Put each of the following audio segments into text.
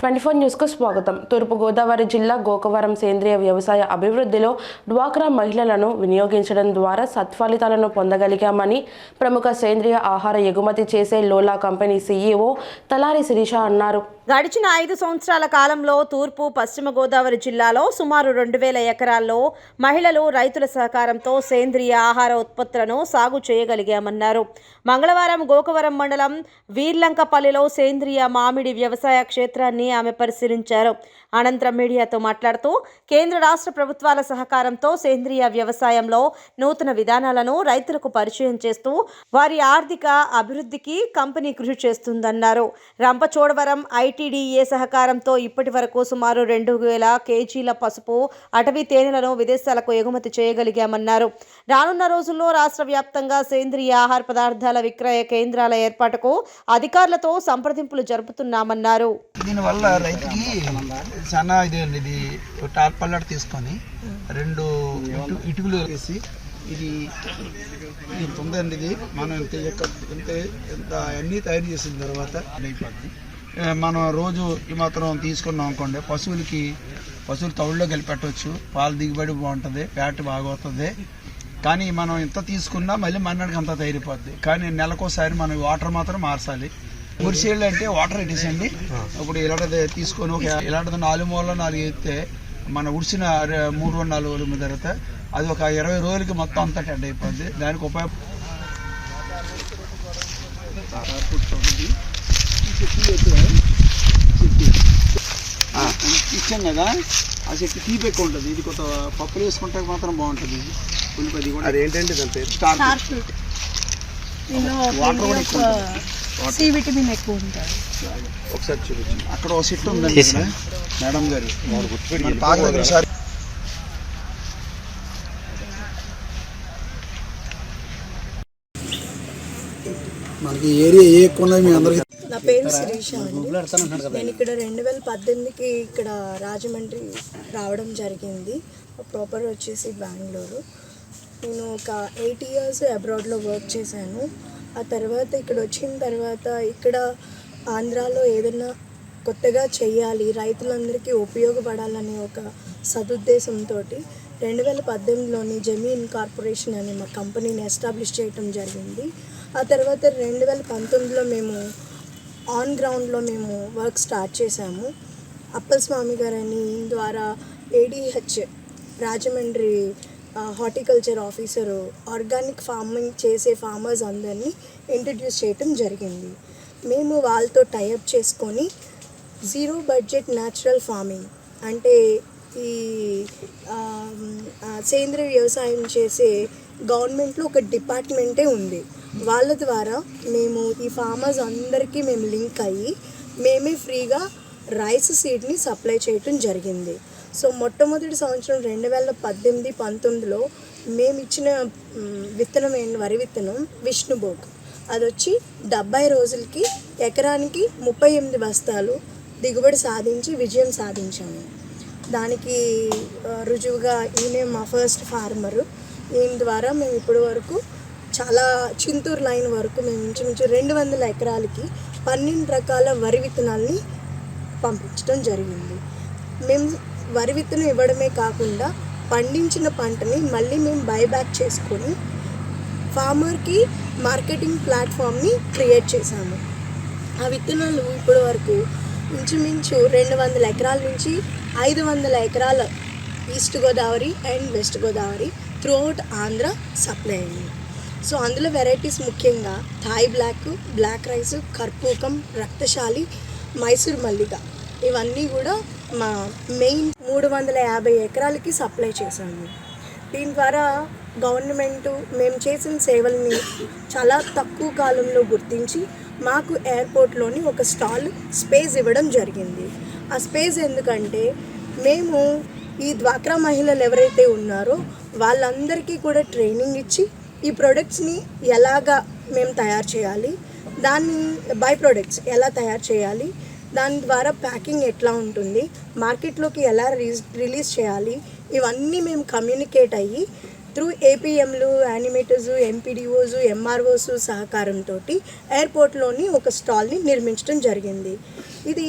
Twenty four న్యూస్కు స్వాగతం. తూర్పుగోదావరి జిల్లా గోకవరం సేంద్రియ వ్యవసాయ అభివృద్ధిలో డ్వాక్రా మహిళలను వినియోగించడం ద్వారా సత్ఫలితాలను పొందగలిగామని ప్రముఖ సేంద్రియ ఆహార ఎగుమతి చేసే లోలా కంపెనీ సీఈఓ తలారి శిరీష అన్నారు. గడిచిన ఐదు సంవత్సరాల కాలంలో తూర్పు పశ్చిమ గోదావరి జిల్లాలో సుమారు రెండు వేల ఎకరాల్లో మహిళలు రైతుల సహకారంతో సేంద్రియ ఆహార ఉత్పత్తులను సాగు చేయగలిగామన్నారు. మంగళవారం గోకవరం మండలం వీర్లంకపల్లిలో సేంద్రియ మామిడి వ్యవసాయ క్షేత్రాన్ని ఆమె పరిశీలించారు. అనంతరం మీడియాతో మాట్లాడుతూ కేంద్ర రాష్ట్ర ప్రభుత్వాల సహకారంతో సేంద్రియ వ్యవసాయంలో నూతన విధానాలను రైతులకు పరిచయం చేస్తూ వారి ఆర్థిక అభివృద్ధికి కంపెనీ కృషి చేస్తుందన్నారు. రంపచోడవరం ఐటీడీఏ సహకారంతో ఇప్పటి వరకు సుమారు రెండు వేల కేజీల పసుపు అటవీ తేనెలను విదేశాలకు ఎగుమతి చేయగలిగామన్నారు. రానున్న రోజుల్లో రాష్ట్ర వ్యాప్తంగా సేంద్రియ ఆహార పదార్థాల విక్రయ కేంద్రాల ఏర్పాటుకు అధికారులతో సంప్రదింపులు జరుపుతున్నామన్నారు. దీనివల్ల రైతుకి చాలా ఇది అండి. ఇది టార్పల్లర్ తీసుకొని రెండు ఇటు ఇటుకలు వేసి ఇది ఇంత ఉందండి ఇది. మనం ఇంత ఇంత ఇంత అన్నీ తయారు చేసిన తర్వాత అయిపోద్ది మనం రోజు ఈ మాత్రం తీసుకున్నాం అనుకోండి. పశువులకి పశువులు తౌడులో కలిపెట్టవచ్చు పాల దిగుబడి బాగుంటుంది ఫ్యాట్ బాగా కానీ మనం ఇంత తీసుకున్నా మళ్ళీ మన్నడికి అంత తయారైపోద్ది. కానీ నెలకోసారి మనం వాటర్ మాత్రం మార్చాలి. మురిసేళ్ళు అంటే వాటర్ ఎట్టేసండి. ఇప్పుడు ఇలాంటిది తీసుకొని ఒక ఇలాంటిది నాలుగు మూలలో నాలుగు ఎత్తే మన ఉడిసిన మూడు రోజులు నాలుగు రోజుల తర్వాత అది ఒక ఇరవై రోజులకి మొత్తం అంతా టెండ్ అయిపోద్ది. దానికి ఉపయోగ ఇచ్చాం కదా. ఆ చెట్టు తీపి ఎక్కువ ఉంటుంది. ఇది కొంత పప్పులు వేసుకుంటే మాత్రం బాగుంటుంది. ఉల్లిపది కూడా. అదేంటండి దాని పేరు? స్టార్ వాటర్ కూడా ఎక్కువ. సి విటమిన్ ఎక్కువ ఉంటుంది ఒకసారి చూపించు. అక్కడ ఒక సెట్ ఉందండి ఇక్కడ. మేడం గారు. మన పాక దగ్గర ఒకసారి మనకి ఏరియా ఏ ఎక్కువ మీ అందరికీ నా పేరు శిరీష అండి. నేను ఇక్కడ రెండు వేల పద్దెనిమిదికి ఇక్కడ రాజమండ్రి రావడం జరిగింది. ప్రాపర్ వచ్చేసి బెంగళూరు. నేను ఒక ఎయిట్ ఇయర్స్ అబ్రాడ్లో వర్క్ చేశాను. ఆ తర్వాత ఇక్కడ వచ్చిన తర్వాత ఇక్కడ ఆంధ్రాలో ఏదైనా కొత్తగా చేయాలి రైతులందరికీ ఉపయోగపడాలనే ఒక సదుద్దేశంతో రెండు వేల పద్దెనిమిదిలోని జమీన్ కార్పొరేషన్ అనే మా కంపెనీని ఎస్టాబ్లిష్ చేయటం జరిగింది. ఆ తర్వాత రెండు వేల పంతొమ్మిదిలో మేము ఆన్ గ్రౌండ్లో మేము వర్క్ స్టార్ట్ చేశాము. అప్పల్ స్వామి గారని ద్వారా ADH Rajahmundry horticulture officer organic farming చేసే ఫార్మర్స్ అందరినీ ఇంట్రడ్యూస్ చేయటం జరిగింది. మేము వాళ్ళతో టైఅప్ చేసుకొని జీరో బడ్జెట్ న్యాచురల్ ఫార్మింగ్ అంటే ఈ సేంద్రియ వ్యవసాయం చేసే గవర్నమెంట్లో ఒక డిపార్ట్మెంటే ఉంది. వాళ్ళ ద్వారా మేము ఈ ఫార్మర్స్ అందరికీ మేము లింక్ అయ్యి మేమే ఫ్రీగా రైస్ సీడ్ని సప్లై చేయటం జరిగింది. సో మొట్టమొదటి సంవత్సరం రెండు వేల పద్దెనిమిది పంతొమ్మిదిలో మేము ఇచ్చిన విత్తనం ఏంటి? వరి విత్తనం విష్ణుభోగ్ అది వచ్చి డెబ్బై రోజులకి ఎకరానికి ముప్పై ఎనిమిది బస్తాలు దిగుబడి సాధించి విజయం సాధించాము. దానికి రుజువుగా ఈమె మా ఫస్ట్ ఫార్మరు. ఈయన ద్వారా మేము ఇప్పటి వరకు చాలా చింతూరు లైన్ వరకు మేము ఇంచుమించు రెండు వందల ఎకరాలకి పన్నెండు రకాల వరి విత్తనాల్ని పంపించడం జరిగింది. మేము వరి విత్తనం ఇవ్వడమే కాకుండా పండించిన పంటని మళ్ళీ మేము బైబ్యాక్ చేసుకొని ఫార్మర్కి మార్కెటింగ్ ప్లాట్ఫామ్ని క్రియేట్ చేశాము. ఆ విత్తనాలు ఇప్పటి వరకు ఇంచుమించు రెండు వందల ఎకరాల నుంచి ఐదు వందల ఎకరాల east Godavari and west Godavari throughout Andhra supply అయింది సో అందులో వెరైటీస్ ముఖ్యంగా థాయ్ బ్లాక్ బ్లాక్ రైస్ కర్పూకం రక్తశాలి మైసూర్ మల్లిక ఇవన్నీ కూడా మా మెయిన్ మూడు వందల యాభై ఎకరాలకి సప్లై చేశాము. దీని ద్వారా గవర్నమెంట్ మేము చేసిన సేవల్ని చాలా తక్కువ కాలంలో గుర్తించి మాకు ఎయిర్పోర్ట్లోని ఒక స్టాల్ స్పేస్ ఇవ్వడం జరిగింది. ఆ స్పేస్ ఎందుకంటే మేము ఈ డ్వాక్రా మహిళలు ఎవరైతే ఉన్నారో వాళ్ళందరికీ కూడా ట్రైనింగ్ ఇచ్చి ఈ ప్రొడక్ట్స్ని ఎలాగా మేము తయారు చేయాలి దాన్ని బై ప్రొడక్ట్స్ ఎలా తయారు చేయాలి దాని ద్వారా ప్యాకింగ్ ఎట్లా ఉంటుంది మార్కెట్లోకి ఎలా రిలీజ్ రిలీజ్ చేయాలి ఇవన్నీ మేము కమ్యూనికేట్ అయ్యి త్రూ ఏపీఎంలు యానిమేటర్స్ ఎంపీడీఓస్ ఎంఆర్ఓస్ సహకారంతో ఎయిర్పోర్ట్లోని ఒక స్టాల్ని నిర్మించడం జరిగింది. ఇది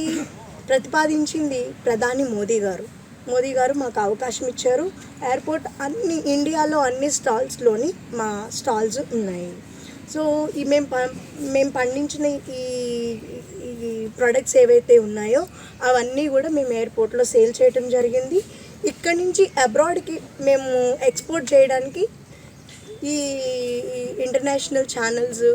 ప్రతిపాదించింది ప్రధాని మోదీ గారు. మోదీ గారు మాకు అవకాశం ఇచ్చారు. ఎయిర్పోర్ట్ అన్ని ఇండియాలో అన్ని స్టాల్స్లోని మా స్టాల్స్ ఉన్నాయి. సో ఈ మేము ప మేము పండించిన ఈ ఈ ప్రొడక్ట్స్ ఏవైతే ఉన్నాయో అవన్నీ కూడా మేము ఎయిర్పోర్ట్లో సేల్ చేయడం జరిగింది. ఇక్కడి నుంచి అబ్రాడ్కి మేము ఎక్స్పోర్ట్ చేయడానికి ఈ ఇంటర్నేషనల్ ఛానల్స్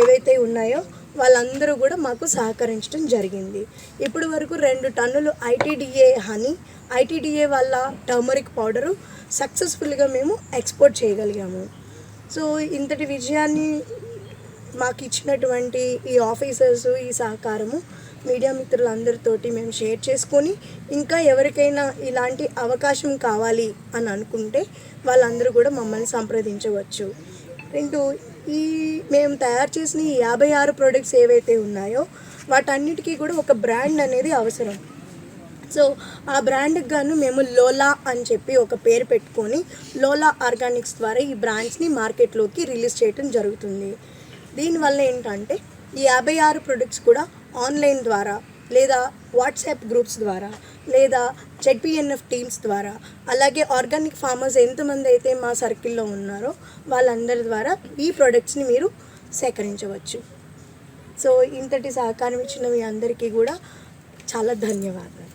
ఏవైతే ఉన్నాయో వాళ్ళందరూ కూడా మాకు సహకరించడం జరిగింది. ఇప్పటి వరకు రెండు టన్నులు ఐటీడీఏ హనీ ఐటీడీఏ వల్ల టర్మరిక్ పౌడరు సక్సెస్ఫుల్గా మేము ఎక్స్పోర్ట్ చేయగలిగాము. సో ఇంతటి విజయాన్ని మాకు ఇచ్చినటువంటి ఈ ఆఫీసర్స్ ఈ సహకారము మీడియా మిత్రులందరితోటి మేము షేర్ చేసుకొని ఇంకా ఎవరికైనా ఇలాంటి అవకాశం కావాలి అని అనుకుంటే వాళ్ళందరూ కూడా మమ్మల్ని సంప్రదించవచ్చు. రెండు ఈ మేము తయారు చేసిన ఈ యాభై ఆరు ప్రొడక్ట్స్ ఏవైతే ఉన్నాయో వాటన్నిటికీ కూడా ఒక బ్రాండ్ అనేది అవసరం. సో ఆ బ్రాండ్కి గాను మేము లోలా అని చెప్పి ఒక పేరు పెట్టుకొని లోలా ఆర్గానిక్స్ ద్వారా ఈ బ్రాండ్స్ని మార్కెట్లోకి రిలీజ్ చేయడం జరుగుతుంది. దీనివల్ల ఏంటంటే ఈ యాభై ఆరు ప్రొడక్ట్స్ కూడా ఆన్లైన్ ద్వారా లేదా వాట్సాప్ గ్రూప్స్ ద్వారా లేదా జెడ్పిఎన్ఎఫ్ టీమ్స్ ద్వారా అలాగే ఆర్గానిక్ ఫార్మర్స్ ఎంతమంది అయితే మా సర్కిల్లో ఉన్నారో వాళ్ళందరి ద్వారా ఈ ప్రొడక్ట్స్ని మీరు సేకరించవచ్చు. సో ఇంతటి సహకారం ఇచ్చిన మీ అందరికీ కూడా చాలా ధన్యవాదాలు.